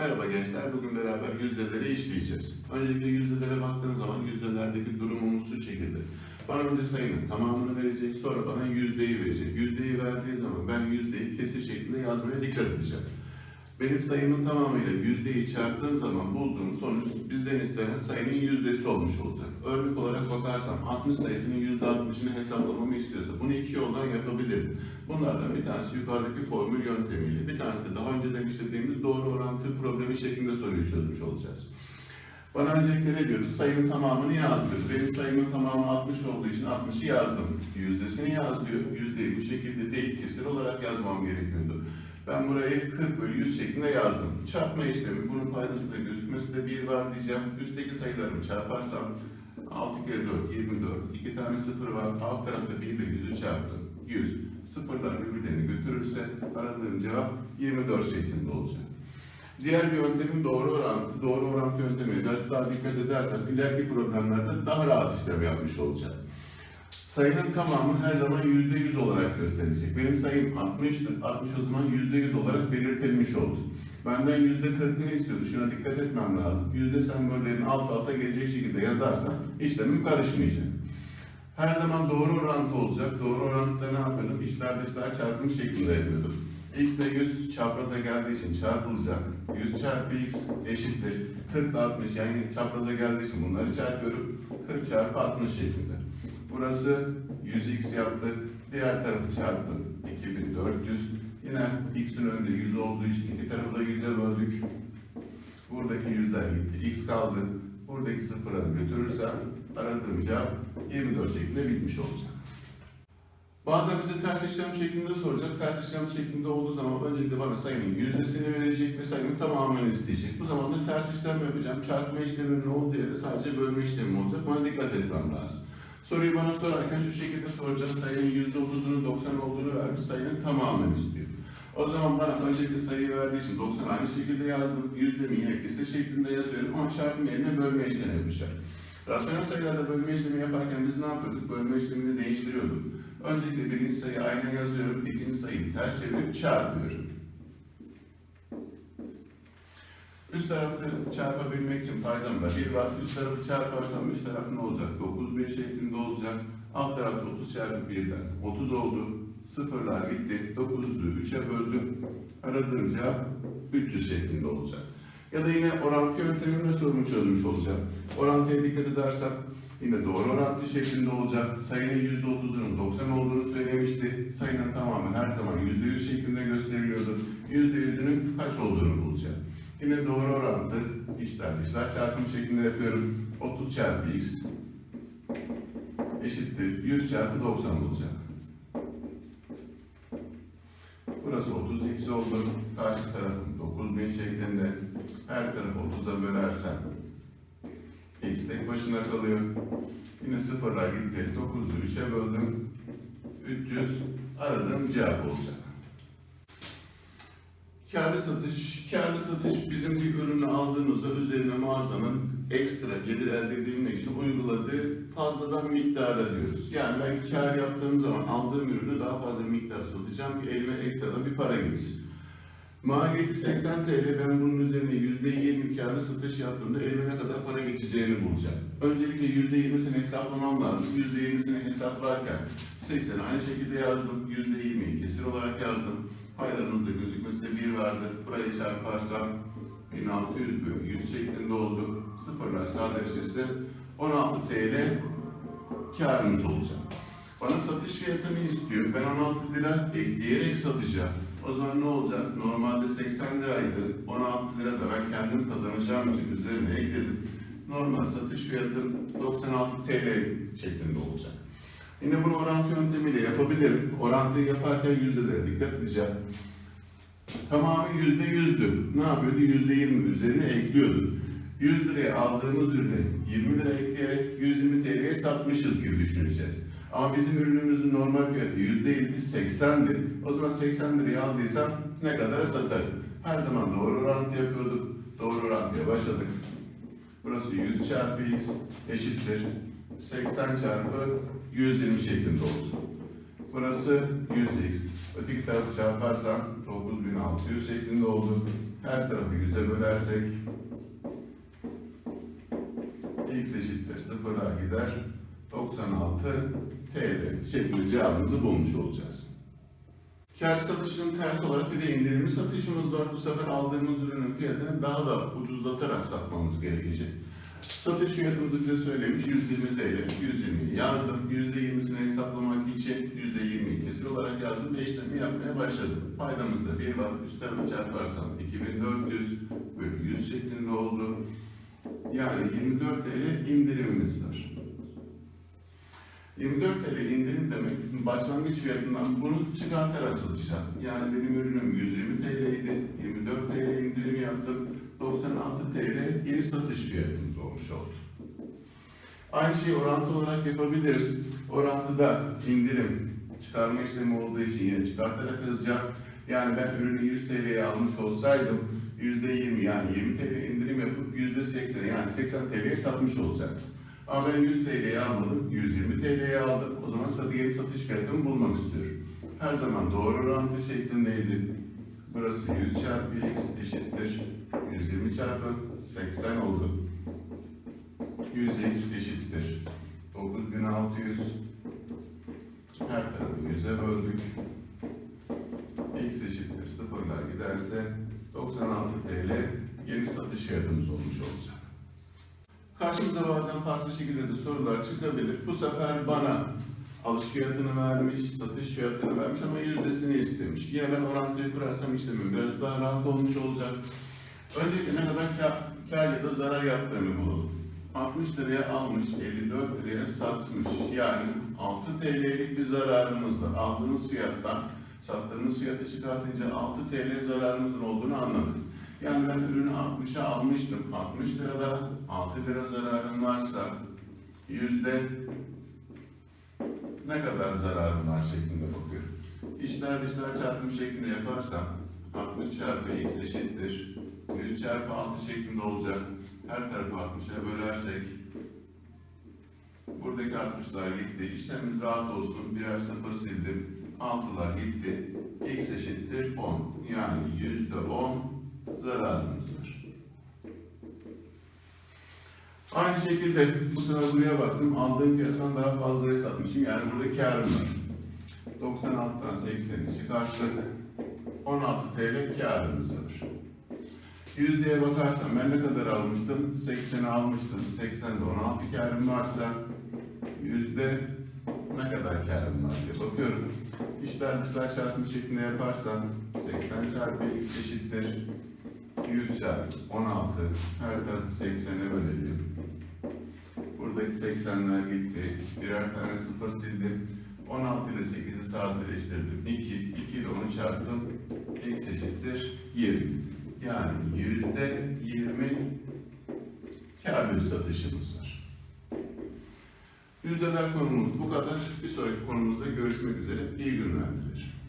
Merhaba gençler, bugün beraber yüzdeleri işleyeceğiz. Öncelikle yüzdelere baktığım zaman yüzdelerdeki durumumuz şu şekilde. Bana önce sayının tamamını verecek, sonra bana yüzdeyi verecek. Yüzdeyi verdiği zaman ben yüzdeyi kesir şeklinde yazmaya dikkat edeceğim. Benim sayımın tamamıyla yüzdeyi çarptığım zaman bulduğum sonuç bizden istenen sayının yüzdesi olmuş olacak. Örnek olarak bakarsam 60 sayısının yüzde 60'ını hesaplamamı istiyorsa bunu iki yoldan yapabilirim. Bunlardan bir tanesi yukarıdaki formül yöntemiyle, bir tanesi de daha önceden işlediğimiz doğru orantı problemi şeklinde soruyu çözmüş olacağız. Bana öncelikle ne diyordu? Sayının tamamını yaz. Benim sayımın tamamı 60 olduğu için 60'ı yazdım. Yüzdesini yaz diyor. Yüzdeyi bu şekilde değil kesir olarak yazmam gerekiyordu. Ben burayı 40 bölü 100 şeklinde yazdım. Çarpma işlemi, bunun paydasında gözükmesi de 1 var diyeceğim. Üstteki sayılarımı çarparsam 6 kere 4, 24. 2 tane sıfır var. Alt tarafta 1 ile 100'ü çarptım. 100. Sıfırlar birbirlerini götürürse aradığım cevap 24 şeklinde olacak. Diğer bir yöntemin doğru orantı, doğru orantı yöntemi. Biraz daha dikkat edersen ileriki problemlerde daha rahat işlem yapmış olacak. Sayının tamamı her zaman yüzde yüz olarak gösterilecek. Benim sayım 60'tır. 60 o zaman yüzde yüz olarak belirtilmiş oldu. Benden yüzde 40'ını istiyordu. Şuna dikkat etmem lazım. Yüzde sembollerini alt alta gelecek şekilde yazarsam işlemim karışmayacak. Her zaman doğru orantı olacak. Doğru orantıda ne yapıyordum? İçler dışlar çarpım şeklinde yapıyordum. x ile 100 çapraza geldiği için çarpılacak. 100 çarpı x eşittir. 40 ile 60 yani çapraza geldiği için bunları çarpıyorum. 40 çarpı 60 şeklinde. Burası 100x yaptı. Diğer tarafı çarptım. 2400. Yine x'in önünde 100 olduğu için iki tarafı da 100'e böldük. Buradaki yüzler gitti. x kaldı. Buradaki sıfıra götürürsem aradığım cevap 24 şeklinde bitmiş olacak. Bazen bize ters işlem şeklinde soracak. Ters işlem şeklinde olduğu zaman öncelikle bana sayının yüzdesini verecek ve sayının tamamını isteyecek. Bu zaman da ters işlem yapacağım. Çarpma işleminin olduğu yerde sadece bölme işlemi olacak. Buna dikkat etmem lazım. Soruyu bana sorarken şu şekilde soracağım. Sayının %30'unun 90 olduğunu vermiş. Sayının tamamını istiyor. O zaman bana öncelikle sayıyı verdiği için 90 aynı şekilde yazdım. Yüzdemi yine kesir şeklinde yazıyorum ama çarpım yerine bölme işlemi yapacağım. Rasyonel sayılarda bölme işlemi yaparken biz ne yapıyorduk? Bölme işlemini değiştiriyorduk. Öncelikle birinci sayıyı aynen yazıyorum, ikinci sayıyı ters çevirip çarpıyorum. Üst tarafı çarpabilmek için paydamda bir var. Üst tarafı çarparsam üst taraf ne olacak? 9000 şeklinde olacak. Alt tarafta 30 çarpı 1'den 30 oldu. Sıfırlar gitti. 900'ü 3'e böldüm. Aradığım cevap 300 şeklinde olacak. Ya da yine orantı yöntemimle sorumu çözmüş olacağım. Orantıya dikkat edersem yine doğru orantı şeklinde olacak. Sayının %30'unun 90 olduğunu söylemişti. Sayının tamamı her zaman %100 şeklinde gösteriliyordu. %100'ünün kaç olduğunu bulacağım. Yine doğru orantı içler dışlar çarpım şeklinde yapıyorum. 30 çarpı x eşittir 100 çarpı 90 olacak. Burası 30 x oldu. Karşı tarafım 9000 şeklinde. Her tarafı 30'a bölersem x tek başına kalıyor. Yine sıfırlar gitti. 9'u 3'e böldüm. 300 aradığım cevap olacak. Kârlı satış, kârlı satış bizim bir ürünü aldığımızda üzerine mağazanın ekstra gelir elde edilmek için uyguladığı fazladan miktara diyoruz. Yani ben kâr yaptığım zaman aldığım ürünü daha fazla miktar satacağım ki elime ekstradan bir para geçsin. Maliyeti 80 TL, ben bunun üzerine %20 kârlı satış yaptığımda elime ne kadar para geçeceğini bulacağım. Öncelikle %20'sini hesaplamam lazım. %20'sini hesaplarken 80'i aynı şekilde yazdım. %20'yi kesir olarak yazdım. Paylarımızda gözükmesi de 1 vardı. Burayı çarparsam 1600 bölü 100 şeklinde oldu. Sıfırlar sadeleşirse 16 TL karımız olacak. Bana satış fiyatını istiyor. Ben 16 lira ekleyerek satacağım. O zaman ne olacak? Normalde 80 liraydı. 16 lira da ben kendim kazanacağım için üzerine ekledim. Normal satış fiyatım 96 TL şeklinde olacak. Yine bunu orantı yöntemiyle yapabilirim. Orantıyı yaparken yüzdelere dikkat edeceğim. Tamamı yüzde yüzdü. Ne yapıyordu? Yüzde yirmi üzerine ekliyordu. 100 liraya aldığımız ürüne 20 lira ekleyerek 120 TL'ye satmışız gibi düşüneceğiz. Ama bizim ürünümüzün normal fiyatı yüzde 50 80'dir. O zaman 80 liraya aldıysam ne kadara satarım? Her zaman doğru orantı yapıyorduk. Doğru orantıya başladık. Burası 100 çarpı x eşittir. 80 çarpı 120 şeklinde oldu. Burası 100x. Öteki tarafı çarparsam 9600 şeklinde oldu. her tarafı yüze bölersek x eşittir sıfıra gider 96 TL şeklinde cevabımızı bulmuş olacağız. Kâr satışının tersi olarak bir de indirimli satışımız var. Bu sefer aldığımız ürünün fiyatını daha da ucuzlatarak satmamız gerekecek. Satış fiyatımızı bize söylemiş 120 TL, 120 yazdım. %20'sini hesaplamak için %20'yi kesir olarak yazdım ve işlemi yapmaya başladım. Faydamızda bir var, üst tarafı çarparsam 2400 bölü 100 şeklinde oldu. Yani 24 TL indirimimiz var. 24 TL indirim demek başlangıç fiyatından bunu çıkartarak satacağım. Yani benim ürünüm 120 TL idi. 24 TL indirim yaptım. 96 TL yeni satış fiyatımız olmuş oldu. Aynı şeyi orantı olarak yapabilirim. Orantıda indirim çıkarma işlemi olduğu için yine çıkartarak yazacağım. Yani ben ürünü 100 TL'ye almış olsaydım %20 yani 20 TL indirim yapıp %80 yani 80 TL'ye satmış olacaktım. Ama ben 100 TL'ye almadım, 120 TL'ye aldım. O zaman satı yeni satış fiyatımı bulmak istiyorum. Her zaman doğru orantı şeklindeydi. Burası 100 çarpı x eşittir 120 çarpı 80 oldu. 100x eşittir 9600 her tarafı 100'e böldük. x eşittir sıfırlar giderse 96 TL yeni satış fiyatımız olmuş olacak. Karşımıza bazen farklı şekilde de sorular çıkabilir. Bu sefer bana alış fiyatını vermiş, satış fiyatını vermiş ama yüzdesini istemiş. Yine ben orantıyı kurarsam işlemim biraz daha rahat olmuş olacak. Öncelikle ne kadar kar, kar ya da zarar yaptığını bulalım. 60 liraya almış, 54 liraya satmış. Yani 6 TL'lik bir zararımız var. Aldığımız fiyattan sattığımız fiyatı çıkartınca 6 TL zararımızın olduğunu anladık. Yani ben ürünü 60'a almıştım. 60 lirada 6 lira zararım varsa yüzde ne kadar zararım var şeklinde bakıyorum. İşler dışlar çarpımı şeklinde yaparsam 60 çarpı x eşittir. 100 çarpı 6 şeklinde olacak. Her tarafı 60'a bölersek buradaki 60'lar gitti. İşlemimiz rahat olsun. Birer sıfır sildim. 6'lar gitti. x eşittir 10. Yani yüzde 10 zararımız var. Aynı şekilde bu sefer buraya baktım. Aldığım fiyattan daha fazlaya satmışım. Yani burada karım var. 96'dan 80'i çıkarttık. 16 TL karımız var. Yüzdeye bakarsam ben ne kadar almıştım? 80'i almıştım. 80'de 16 karım varsa yüzde ne kadar karım var diye bakıyorum. İşler dışlar çarpımı şeklinde yaparsam 80 çarpı x eşittir 100 çarpı 16 her tarafı 80'e bölelim. Buradaki 80'ler gitti. Birer tane sıfır sildim. 16 ile 8'i sadeleştirdim. 2, 2 ile 10'u çarptım. X eşittir 20. Yani yüzde 20 kâr bir satışımız var. Yüzdeler konumuz bu kadar. Bir sonraki konumuzda görüşmek üzere. İyi günler dilerim.